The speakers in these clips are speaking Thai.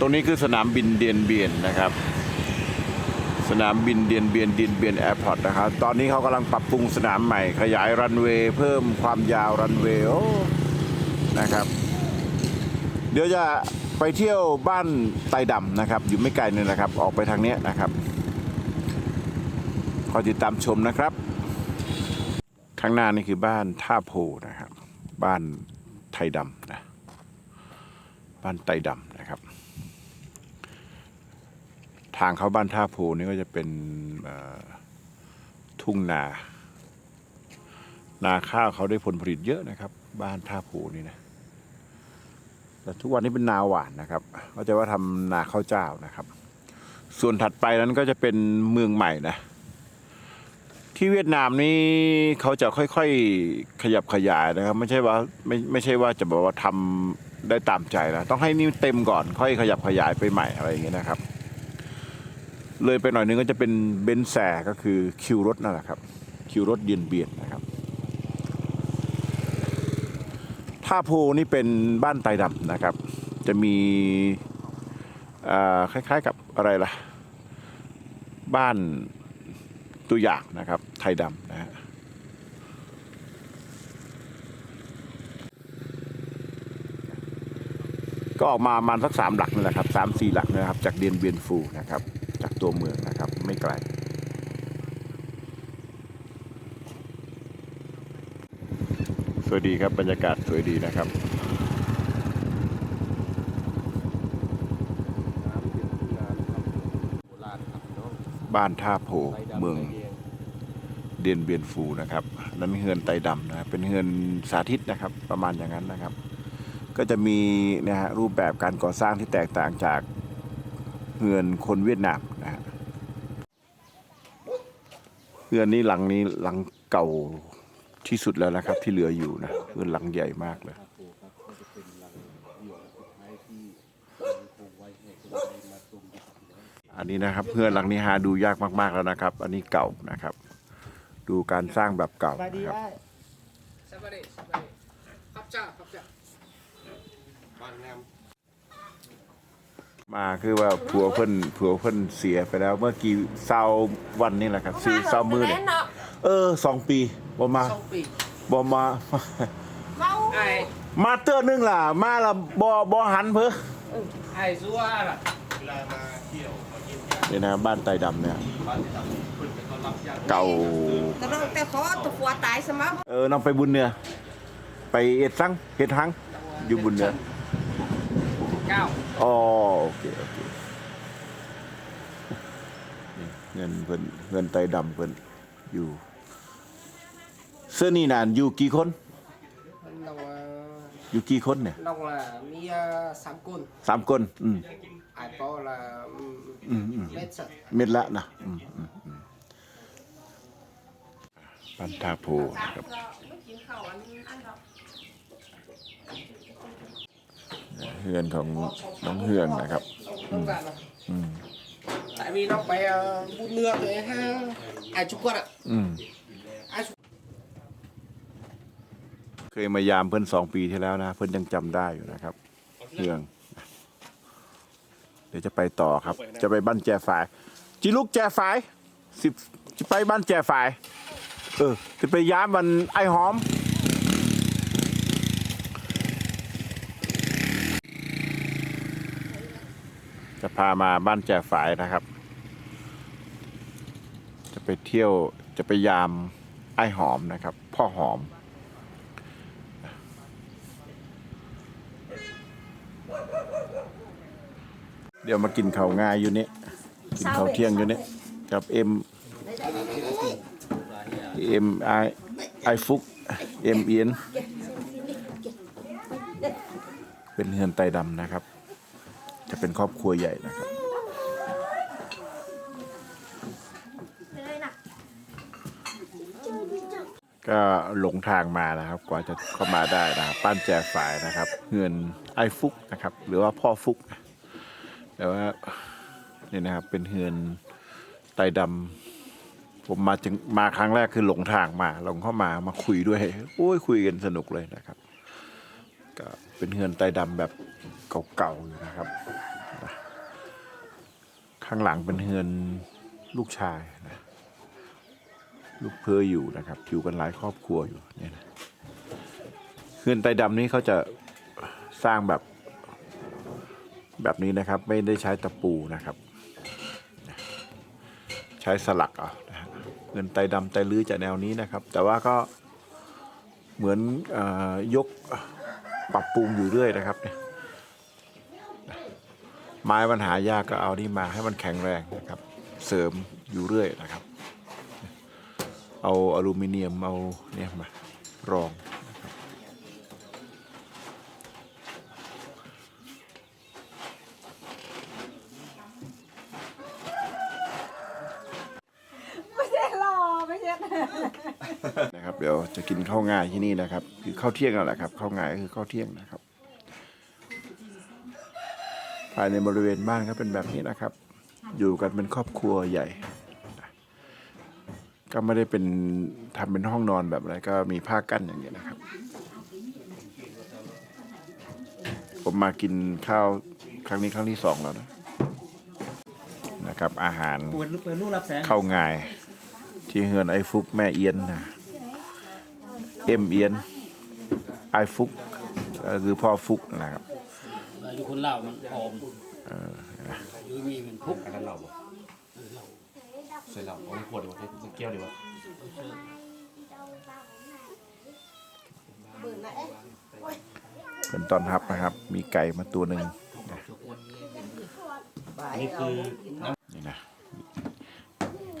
ตรงนี้คือสนามบินเดียนเบียนนะครับ สนามบินเดียนเบียนเดียนเบียนแอร์พอร์ตนะครับ ตอนนี้เขากำลังปรับปรุงสนามใหม่ ขยายรันเวย์เพิ่มความยาวรันเวย์นะครับ เดี๋ยวจะไปเที่ยวบ้านไตดำนะครับ อยู่ไม่ไกลนี่แหละครับ ออกไปทางนี้นะครับคอยติดตามชมนะครับ ข้างหน้านี่คือบ้านท่าโพนะครับ บ้านไทยดำนะ บ้านไตดำนะครับ ทางเข้าบ้านท่าโพนี่ก็จะเป็นทุ่งนา นาข้าวเขาได้ผลผลิตเยอะนะครับ บ้านท่าโพนี่นะแต่ทุกวันนี้เป็นนาหวานนะครับ ก็จะว่าทำนาข้าวเจ้านะครับ ส่วนถัดไปนั้นก็จะเป็นเมืองใหม่นะ ที่เวียดนามนี่เขาจะค่อยๆขยับขยายนะครับ ไม่ใช่ว่าไม่ไม่ใช่ว่าจะบอกว่าทำได้ตามใจนะต้องให้นี่เต็มก่อนค่อยขยับขยายไปใหม่อะไรอย่างเงี้ยนะครับ เลยไปหน่อยนึงก็จะเป็นเบนแซก็คือคิวรถนั่นแหละครับ คิวรถเดียนเบียนนะครับท่าโพนี่เป็นบ้านไตดำนะครับ จะมีคล้ายๆกับอะไรล่ะ บ้านตัวอย่างนะครับ ไทยดำนะฮะก็ออกมาประมาณสักสามหลักนี่แหละครับสามสี่หลักนะครับ จากเดียนเบียนฟูนะครับ ตัวเมืองนะครับ ไม่ไกล สวัสดีครับบรรยากาศสวยดีนะครับบ้านท่าโพเมืองเดียนเบียนฟูนะครับ นั้นเฮือนไตดำนะเป็นเฮือนสาธิตนะครับ ประมาณอย่างนั้นนะครับ ก็จะมีนะฮะรูปแบบการก่อสร้างที่แตกต่างจากเฮือนคนเวียดนามนะฮะ เฮือนนี้หลังนี้หลังเก่าที่สุดแล้วนะครับ ที่เหลืออยู่นะเฮือนหลังใหญ่มากเลยอันนี้นะครับเพื่อนหลังนี้หาดูยากมาก ๆแล้วนะครับ อันนี้เก่านะครับ ดูการสร้างแบบเก่าสบายดีนะครับได้สวัสดีสวัสดีครับจ้าครับจ้าบ้านงาม มาคือว่าผัวเพิ่นผัวเพิ่นเสียไปแล้ว เมื่อกี่เศร้าวันนี่แหละครับสี่เศร้ามือเนี่ยเออสองปีบ่มาสองปีบ่มาไอ้มาเตอร์นึงล่ะ มาละบ่บ่หันเพิ่นไอ้ซัวล่ะนี่นะบ้านไตดำเนี่ยเก่าก็ต้องแต่ขอตัวผัวตายซะมั้งเออน้องไปบุญเนี่ยไปเอ็ดซังเฮ็ดทังอยู่บุญเนี่ย เก้าอ๋อโอเคโอเคนี่เงินเพิ่นเงินไตดำเพิ่นอยู่เสื้อนี่นานอยู่กี่คนน้องเอ่ออยู่กี่คนเนี่ยน้อง là มีเอ่อสามคนสามคนอืมไอ้ปอ là อืมอืมเม็ดสัตว์เม็ดละนะอืมอืมอืมปันทาโพนะครับ ไม่กินข้าวอันอันดอก เฮือนของน้องเฮืองนะครับน้องแบบน่ะอืม tại vì nó phải ờ, bút nước rồi ha ai chụp quạt ạ อืม ai chụp เคยมายามเพิ่นสองปีที่แล้วนะ เพิ่นยังจำได้อยู่นะครับเฮือง เดี๋ยวจะไปต่อครับ จะไปบ้านแจฝายจิลูกแจฝายสิบจะไปบ้านแจฝาย เออ จะไปยามมันไอหอม พามาบ้านแจฝายนะครับ จะไปเที่ยวจะไปยามไอหอมนะครับ พ่อหอม เดี๋ยวมากินข้าวง่ายอยู่นี่กินข้าวเที่ยงอยู่นี่กับเอ็มเอ็มไอไอฟุกเอ็มเอียนเป็นเฮือนไตดำนะครับ จะเป็นครอบครัวใหญ่นะครับก็หลงทางมานะครับ กว่าจะเข้ามาได้นะครับป้านแจฝ่ายนะครับเฮือนไอฟุกนะครับ หรือว่าพ่อฟุก แต่ว่านี่นะครับเป็นเฮือนไตดำผมมาจึงมาครั้งแรกคือหลงทางมาหลงเข้ามามาคุยด้วยโอ้ยคุยกันสนุกเลยนะครับก็ เป็นเฮือนไตรดำแบบเก่าๆอยู่นะครับนะข้างหลังเป็นเฮือนลูกชายนะลูกเพออยู่นะครับอยู่กันหลายครอบครัวอยู่เนี่ยนะเฮือนไตรดำนี้เขาจะสร้างแบบแบบนี้นะครับไม่ได้ใช้ตะปูนะครับ ใช้สลักเอานะฮะเงินไตดำไตลื้อจะแนวนี้นะครับ แต่ว่าก็เหมือนอยก ปรับปรุงอยู่เรื่อยนะครับเนี่ยไม้ปัญหายากก็เอานี่มาให้มันแข็งแรงนะครับ เสริมอยู่เรื่อยนะครับ เอาอลูมิเนียมเอาเนี่ยมารองนะครับ ไม่ใช่หล่อไม่ใช่ นะครับ เดี๋ยวจะกินข้าวง่ายที่นี่นะครับ คือข้าวเที่ยงนั่นแหละครับข้าวง่ายก็คือข้าวเที่ยงนะครับ ภายในบริเวณบ้านก็เป็นแบบนี้นะครับ อยู่กันเป็นครอบครัวใหญ่ ก็ไม่ได้เป็นทำเป็นห้องนอนแบบอะไรก็มีผ้ากั้นอย่างเงี้ยนะครับ ผมมากินข้าวครั้งนี้ครั้งที่สองแล้วนะนะครับอาหารเปิดเปิดรูปรับแสงเข้าง่ายที่เฮือนไอ้ฟุกแม่เอียนนะ เอ็มเอียนไอ้ฟุกก็คือพ่อฟุกนะครับอยู่คนเล่ามันออมอยู่มีมันพุกอันนั้นเราบ่ใส่เราเอาไปขวดดีกว่าใส่แก้วดีกว่าเป็นตอนรับนะครับ มีไก่มาตัวหนึ่งอันนี้คือนี่นะก็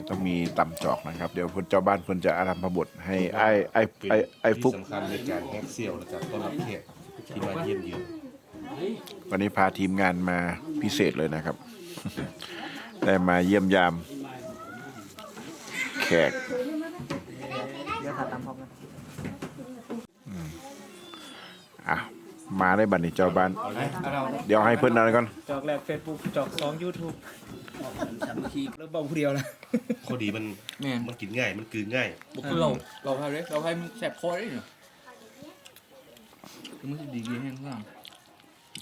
ต้องมีตำจอกนะครับ เดี๋ยวคนเจ้าบ้านคนจะอารัมพบทให้ไอ้ไอ้ไอ้ไอ้ฟุก ที่สำคัญในการแฮกเซียวและการต้อนรับแขกที่มาเยี่ยมเยือนวันนี้พาทีมงานมาพิเศษเลยนะครับ ได้มาเยี่ยมยาม แขกเดี๋ยวถ่ายตามพร้อมกันอะมาได้บัตรนี่เจ้าบ้าน เดี๋ยวให้เพื่อนอะไรก่อน จอกแรกเฟซบุ๊กจอกสอง ยูทูบเริ่มเบาผู้เดียวแล้วข้อดีมันแม่น มันกินง่ายมันกลืนง่ายบุกเราเราพายเลยเราพายมันแสบคอได้เนาะคือมันสิดีดีแห้งข้าง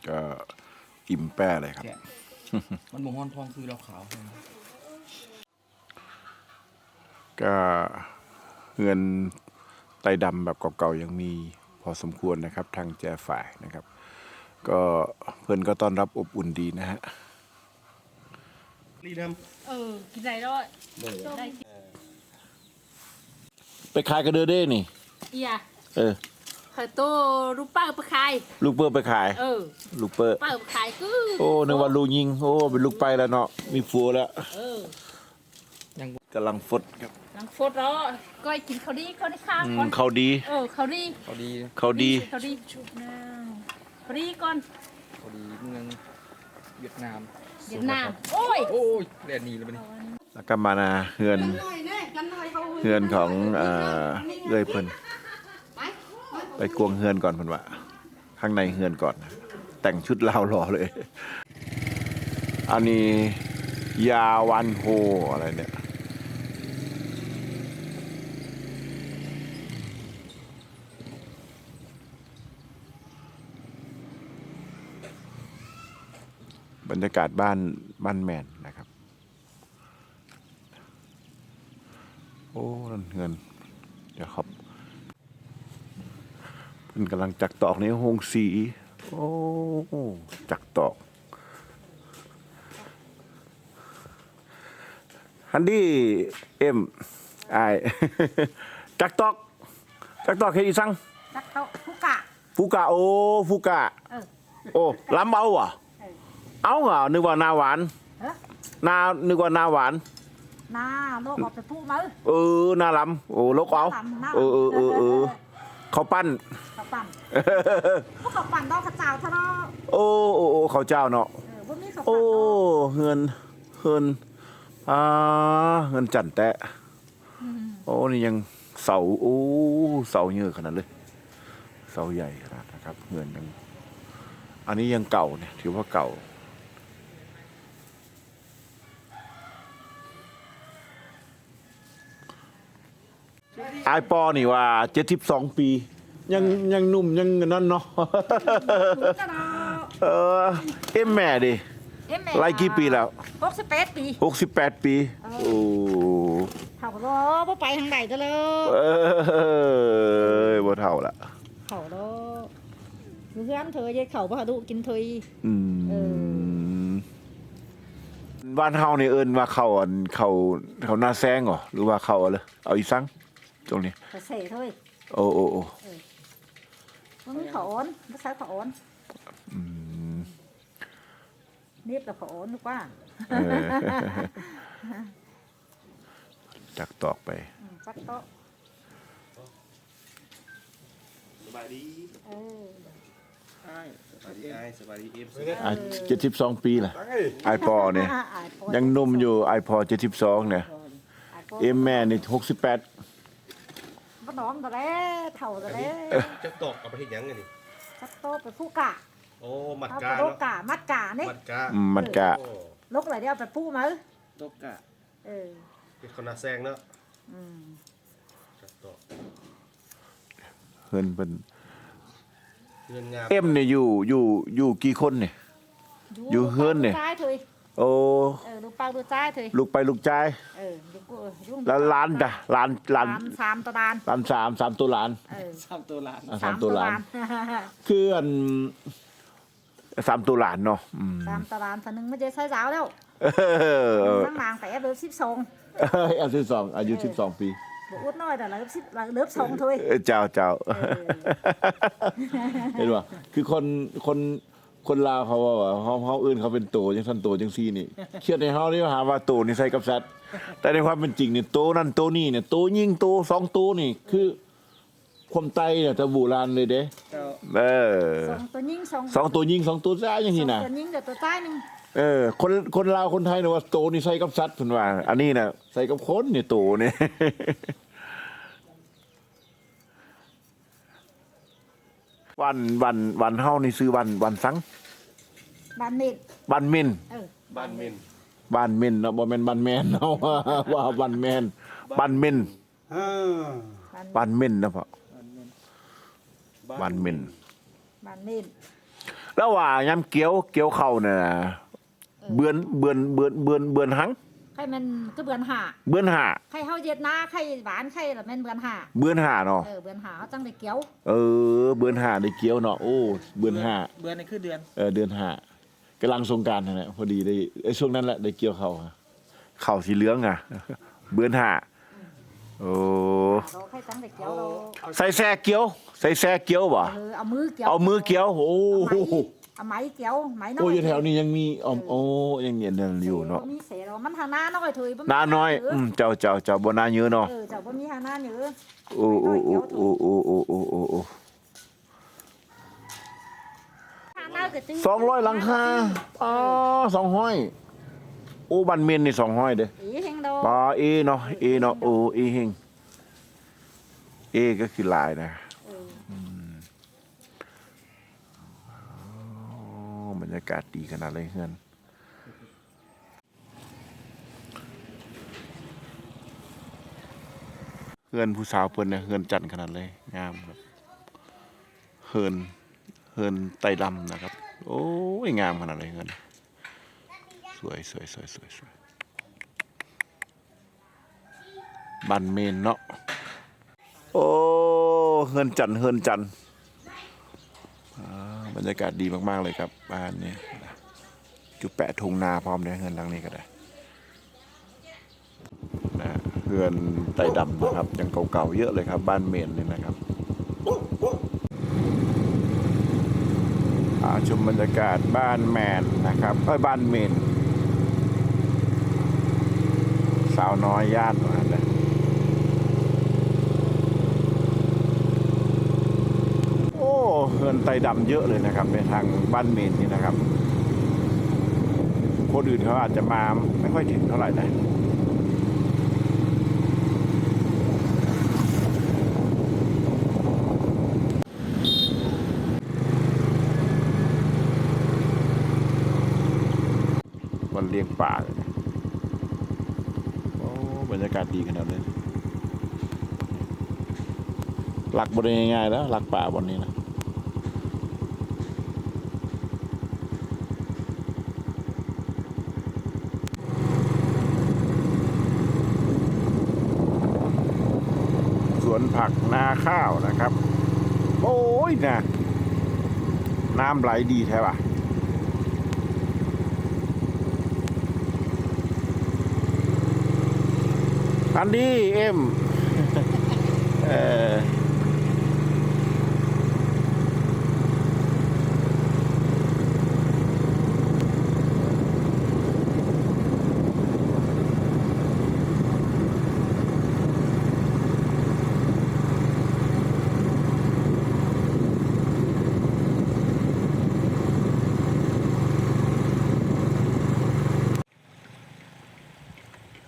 ก็อิ่มแป้เลยครับ แกะมันบ่ฮ้อนทองคือเราขาวใช่ไหมก็เงินไตดำแบบเก่าๆยังมีพอสมควรนะครับ ทางแจฝ่ายนะครับ ก็เพื่อนก็ต้อนรับอบอุ่นดีนะฮะ รีน้เออ กินได้ด้วยได้ไปขายกระเดือเด้นี่ เอียเออเขยโตรูปป้าไปขายลูกเปิ้ลไปขาย เออลูกเปิ้ลป้าไปขายก็โอ้นึกว่าลูกยิง โอ้ เป็นลูกไปแล้วเนาะ มีฟัวแล้วเออกำลังฟดครับหลังโฟดรอก้อยกินเขาวดีเขาวดีข้างอืมก่อนเขาดี เออเขาวดีพอดีเขาดี เขาวดีชุบน้ำเขาวดีก่อนพอดีเมืองเวียดนาม เวียดนามโอ้ยโอ้ยแดดนี้แล้วบัดนี้แล้วก็มานาเฮือนเฮือนของเอ่อเอื้อยเพิ่นไปกวงเฮือนก่อนเพิ่นว่าข้างในเฮือนก่อนนะแต่งชุดลาวรอเลย อันนี้ยาวันโฮอะไรเนี่ย บรรยากาศบ้านบ้านแมนนะครับ โอ้นั่นเงิน เดี๋ยวครับเพิ่นกำลังจักตอกในโฮงสี โอ้จักตอกฮันดี้เอ็มไอายจักตอกจักตอกเฮ็ดอีสังจักเขาผู้กะฟูกะโอ้ฟูกะเออโอ้ล้ำเอาเหรอ เอาเหรอนึกว่านาหวานฮะ นานึกว่านาหวานหน้าโลกออกไปผู้มือเออนาลำโอ้ลกเอาหน้าลำหน้าลำเออเออเออเออเขาปั้นเขาปั่นพวกเขาปั่นดอกกระเจ้าทะเลาะโอ้โอ้โอ้เขาเจ้าเนาะ เออพวกนี้เขาโอ้ปั่นดอกเฮือนเฮือนอ่าเฮือนจันแตะโอ้นี่ยังเสาโอ้เสาเยอะขนาดเลยเสาใหญ่ขนาดนะครับเฮือนยัง อันนี้ยังเก่าเนี่ยถือว่าเก่า ไอายปอนี่ว่าเจ็ดสิบสองปี ยังยังหนุ่มยังนั่นเนาะจะรอเออเอ็มแม่ดิเอ็มแม่ไล่กี่ปีแล้ว หกสิบแปดปี68 ปี โอ้เท่าโลบ่ไปทางใดก็เลยเอ้ยบ่เท่าละเท่าโลอยู่เพื่อนเธอเยเข่าบ่หาดุกินเธออืเอ มบ้านเฮานี่เอิ้นว่าเขาอันเขาเขาหน้าแซงเหรอหรือว่าเขาอะไรเอาอีสัง ตรงนี้เขาเสเธอโอ้โอ้โอ้มันมีเขาโอนภาษาเขาโอนอืมนี่กับเขาโอนนึกว่าเออจักตอกไปอืมจักโต๊ะสบายดีเออสบายดีไอสบายดีเอฟอะ72ปีล่ะไอปอเนี่ย อ่าอ่าปอยังหนุ่มอยู่ไอพอ72เนี่ยอ่าปอเอ็มแม่นี่68บ่ น้อมตะแลเท่าตะแลจะตอกเอาไปเฮ็ดหยังไงนี่จักโต๊ะไปผู้กะโอ้มัดเอากาไปโลเนาะกะมัดกะนี่มัดกาอืมมันกะ โอ้ลกอะไรเดียวไปผู้มาตกกะเออเป็นคนหน้าแซงเนาะอืมจะตอกเฮินเป็นเงินงามเอ็มเนี่ยอยู่อยู่อยู่กี่คนเนี่ย อยู่เฮือนนี่ลูกป้าดูใจเถย โอ้เออลูกป้าดูใจเถยลูกไปลูกใจายเออลูกกูยุ่งแล้วล้านจ้ะล้านล้าล้านนสามตะดานล้านสามสามตัวล้าน เออสามตัวล้านอะสามตัวล้านคืออันสามตัวล้านเนาะอืมสามตะดาน phần หนึ่งไม่ใช่ใช้สาวแล้วเออนั่งนางแต่เลิฟสิบสองอายุสิบสองอายุสิบสองปี บอกอุดน้อยแต่เลิฟสิบเลิฟสองเถยเออเจ้าเจ้าเออเห็นป่ะคือคนคน คนลาวเขาว่าว่าเขาเขาอื่นเขาเป็นโตจังสันโตจังซี่นี่เครียดในเฮานี่หาว่าโตนี่ใส่กับสัตว์แต่ในความเป็นจริงนี่โตนั่นโตนี่เนี่ยโตยิ่งโตสองโตนี่คือ ความไตเนี่ยจะโบูรานเลยเด้เจ้าเออสองตัวยิงสองสองตัวยิงสองตัวซ้ายอย่างนี้นะตัวยิงเดี๋ยวตัวใต้หนึ่งเออคนคนลาวคนไทยเนี่ยว่าโตนี่ใส่กับสัตว์เพิ่นว่า อันนี้น่ะใส่กับคนนี่โตนี่ วันวันวันเฮานี่ซื้อวันวันสังบานเน็ตวันมินเออบ้านเมนบ้านมินเนาะบ่แม่นบ้านแมนเนาะว่าบ้านแมนบ้านมินบานบ้านมินนะพ่อบ้านมินบานเน็ตแล้วว่ายามเกี่ยวเกี่ยวเข้าน่ะเบือนเบือนเบือนเบือนเบือนหัง ใครมันก็เบือนหาเบือนหาใครเฮาเย็ดหน้าใครหวานใครละแม่นเบือนหาเบือนหาเนาะเออเบือนหาเขาจังได้เกี่ยวเออเบือนหาได้เกี่ยวเนาะโอ้เบือนหาเบือนในคือเดือนเออเดือนห้ากำลังสงกรารนั่นแหละพอดีได้ไอ้ยช่วงนั้นแหละได้เกี่ยวเขาอะเข่าสีเหลืองอะเบือนห้าโอ้เราใครจังได้เกี่ยวเราใส่แซ่เกี่ยว ใส่แซ่เกี่ยวบ่เออเอามือเกี่ยวเอามือเกี่ยวโอ้ เอาโหไม้เอาไม้เกี่ยวไม้น้อยโอ้ยแถวนี้ยังมีอ๋อโอ้ยังเงียนนั่นอยู่เนาะมีเสเรามันหาหน้าน้อยเถยบ่มีหน้าน้อยเอืมเจ้าเจ้าเจ้าบ่น่าเยอะเนาะเออเจ้าบ่มีหาหน้าเยอะโอ้โอ้โอ้โอ้โอ้โอ้โอ้โอ้โอ้หาหน้าก็จื้สองร้อยหลังคาอ๋อสองห้อยโอ้บันเมนนี่สองห้อยเด้อีเฮงโดปอเอเนาะเอเนาะโอเอเฮงเอก็คือลายนะ เออ โอ้บ รยากาศดีขนาดเลยเฮือนเฮือนผู้สาวเพิ่นเนี่ยเฮือนจันขนาดเลย งามครับเฮือนเฮือนไตดำนะครับ โอ้ยงามขนาดเลยเฮือนสวยสวยสวยสวยสวยบันเมนเนาะโอ้เฮือนจันเฮือนจันทร์ บรรยากาศดีมาก ๆ เลยครับ บ้านเนี่ยจุดแปะทงนาพร้อมเนี่ยเงินหลังนี้ก็ได้นะเฮือนไต่ดำนะครับ ยังเก่าๆเยอะเลยครับ บ้านเมนนี่นะครับชมบรรยากาศบ้านแมนนะครับเอ้ยบ้านเมน สาวน้อยย่านมาเลย โอ้เฮือน ไตดำเยอะเลยนะครับ ในทางบ้านเมนนี่นะครับคนอื่นเขาอาจจะมาไม่ค่อยถึงเท่าไหร่นะวันเลี้ยงป่าโอ้บรรยากาศดีขนาดเลยหลักบริง่ายๆแล้วหลักป่าบนนี้นะ สวนผักนา ข้าวนะครับ โอ้ยนะน้ำไหลดีใช่ป่ะอันนี้เอ็มเออ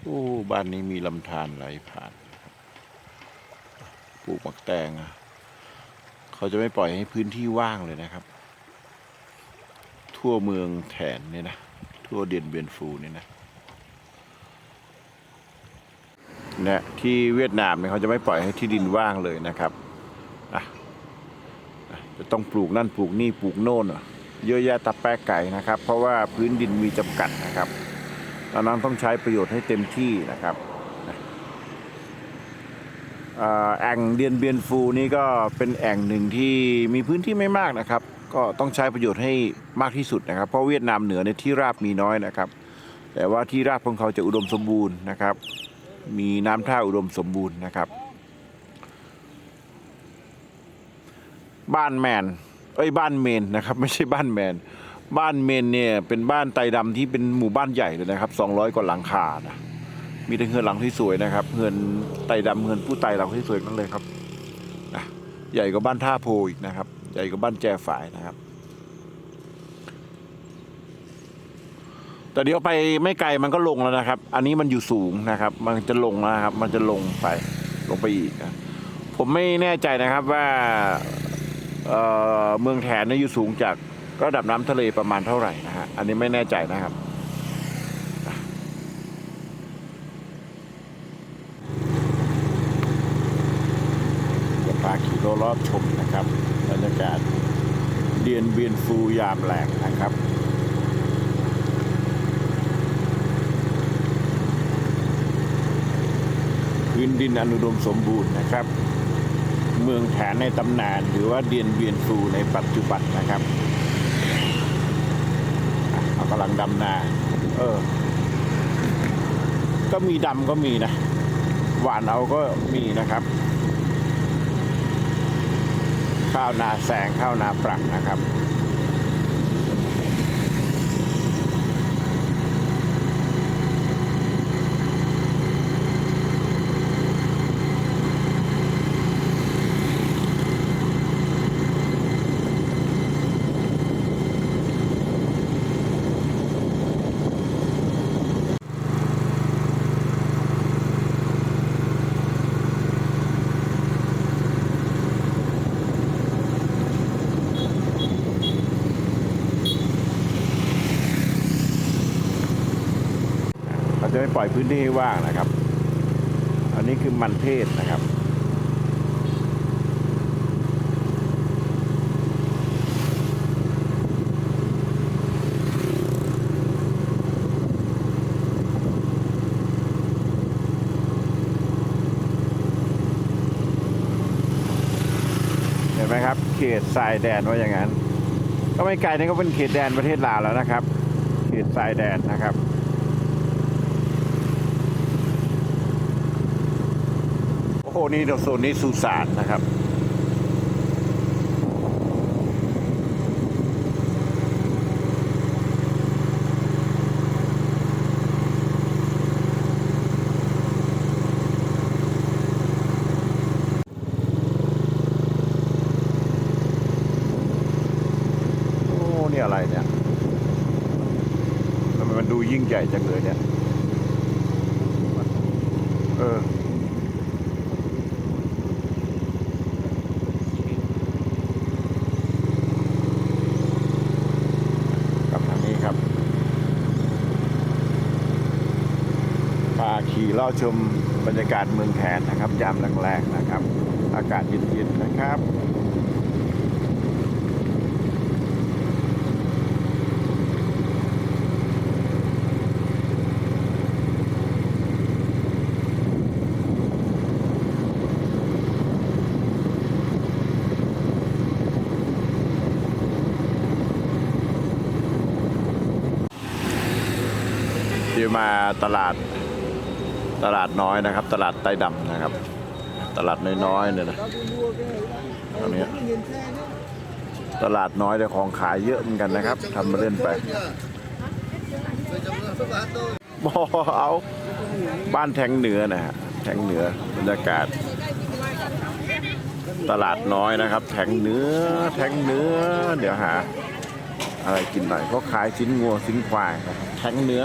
โอ้ บ้านนี้มีลำธารไหลผ่านปลูกมักแตงเขาจะไม่ปล่อยให้พื้นที่ว่างเลยนะครับ ทั่วเมืองแถนเนี่ยนะ ทั่วเดียนเบียนฟูเนี่ยนะเนี่ยที่เวียดนามเนี่ยเขาจะไม่ปล่อยให้ที่ดินว่างเลยนะครับอะจะต้องปลูกนั่นปลูกนี่ปลูกโน่นเยอะแยะตะแปะไก่นะครับ เพราะว่าพื้นดินมีจำกัดนะครับ ดังนั้นต้องใช้ประโยชน์ให้เต็มที่นะครับแอ่งเดียนเบียนฟูนี่ก็เป็นแอ่งหนึ่งที่มีพื้นที่ไม่มากนะครับ ก็ต้องใช้ประโยชน์ให้มากที่สุดนะครับ เพราะเวียดนามเหนือในที่ราบมีน้อยนะครับ แต่ว่าที่ราบของเขาจะอุดมสมบูรณ์นะครับ มีน้ำท่าอุดมสมบูรณ์นะครับ บ้านแมนเอ้ยบ้านเมนนะครับ ไม่ใช่บ้านแมน บ้านเมนเนี่ยเป็นบ้านไตดำที่เป็นหมู่บ้านใหญ่เลยนะครับ 200 กว่าหลังคานะมีแต่เฮือนหลังที่สวยนะครับเฮือนไตดำเฮือนผู้ไตหลังที่สวยนั่นเลยครับนะใหญ่กว่าบ้านท่าโพอีกนะครับ ใหญ่กว่าบ้านแจฝายนะครับแต่เดี๋ยวไปไม่ไกลมันก็ลงแล้วนะครับ อันนี้มันอยู่สูงนะครับ มันจะลงนะครับ มันจะลงไปลงไปอีกนะผมไม่แน่ใจนะครับว่าเเมืองแถนเนี่ยอยู่สูงจาก ระดับน้ำทะเลประมาณเท่าไหร่นะฮะอันนี้ไม่แน่ใจนะครับจะพาขี่รอบชมนะครับบรรยากาศเดียนเบียนฟูยามแหลกนะครับพื้นดินอนุดมสมบูรณ์นะครับ เมืองแถนในตำนานหรือว่าเดียนเบียนฟูในปัจจุบันนะครับากำลังดำนา เออ ก็มีดำก็มีนะ หวานเอาก็มีนะครับ ข้าวนาแสงข้าวนาปรักนะครับ ปล่อยพื้นที่ให้ว่างนะครับ อันนี้คือมันเทศนะครับ เห็นไหมครับ เขตทรายแดนว่าอย่างนั้น ก็ไม่ไกลนี่ก็เป็นเขตแดนประเทศลาวแล้วนะครับ เขตทรายแดนนะครับ โอ้โห นี่โซนนี้สุสานนะครับ โอ้ นี่อะไรเนี่ยทำไมมันดูยิ่งใหญ่จังเลยเนี่ย เออ กับทางนี้ครับพา ขี่ล่าชมบรรยากาศเมืองแทนนะครับยามแรงๆนะครับ อากาศเย็นๆนะครับที่มาตลาด ตลาดน้อยนะครับ ตลาดไต้ดำนะครับ ตลาดน้อยๆเนี่ยนะตรงนี้ตลาดน้อยแต่ของขายเยอะเหมือนกันนะครับทำมาเล่นไปบอเอาบ้านแทงเหนือนะฮะแทงเหนือบรรยากาศ ตลาดน้อยนะครับ แทงเนื้อแทงเนื้อ เดี๋ยวหา อะไรกินหน่อยเขาขายชิ้นงัวชิ้นควายครับแทงเนื้อ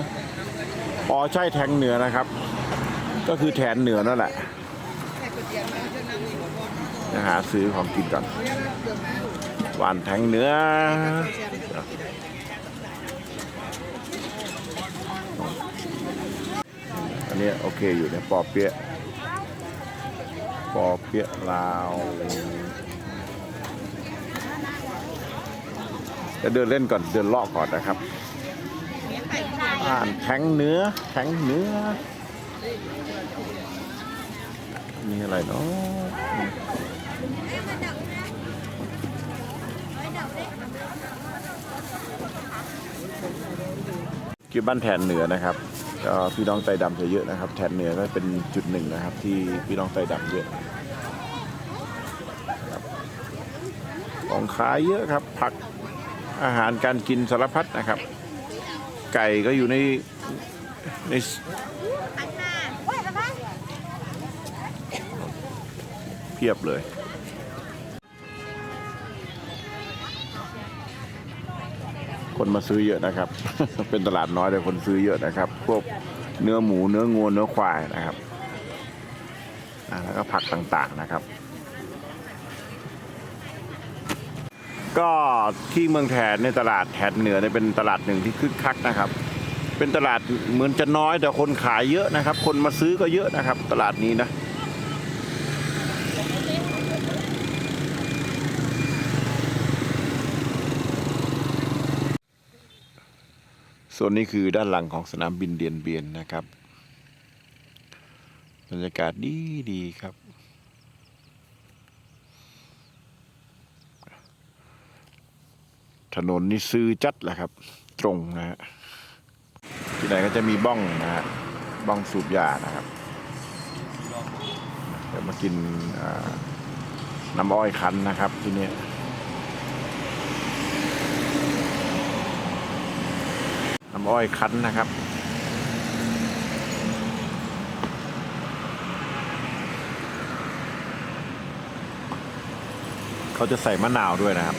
อ๋อใช่แทงเนื้อนะครับ ก็คือแทนเหนือนั่นแหละจะหาซื้อของกินก่อนหวานแทงเนืออันนี้โอเคอยู่เนี่ยปอเปี๊ยะปอเปี๊ยะลาวจะเดินเล่นก่อนเดินเลาะก่อนนะครับอ่านแทงเนื้อแทงเนื้อ มีอะไรเนาะคือบ้านแทนเหนือนะครับก็พี่น้องไตดำจะเยอะนะครับแทนเหนือก็เป็นจุดหนึ่งนะครับ ที่พี่น้องไตดำเยอะของขายเยอะครับ ผักอาหารการกินสารพัดนะครับ ไก่ก็อยู่ในใน พียบเลย คนมาซื้อเยอะนะครับ เป็นตลาดน้อยแต่คนซื้อเยอะนะครับ พวกเนื้อหมูเนื้องัวเนื้อควายนะครับแล้วก็ผักต่างๆนะครับ ก็ที่เมืองแทนในตลาดแทนเหนือเนี่ยเป็นตลาดหนึ่งที่คึกคักนะครับ เป็นตลาดเหมือนจะน้อยแต่คนขายเยอะนะครับ คนมาซื้อก็เยอะนะครับ ตลาดนี้นะ ส่วนนี้คือด้านหลังของสนามบินเดียนเบียนนะครับบรรยากาศดีดีครับ ถนนนี่ซื้อจัดแหละครับ ตรงนะฮะที่ไหนก็จะมีบ้องนะฮะบ้องสูบยานะครับ เดี๋ยวมากินน้ำอ้อยคั้นนะครับที่นี่น้ำอ้อยคั้นนะครับ เขาจะใส่มะนาวด้วยนะครับ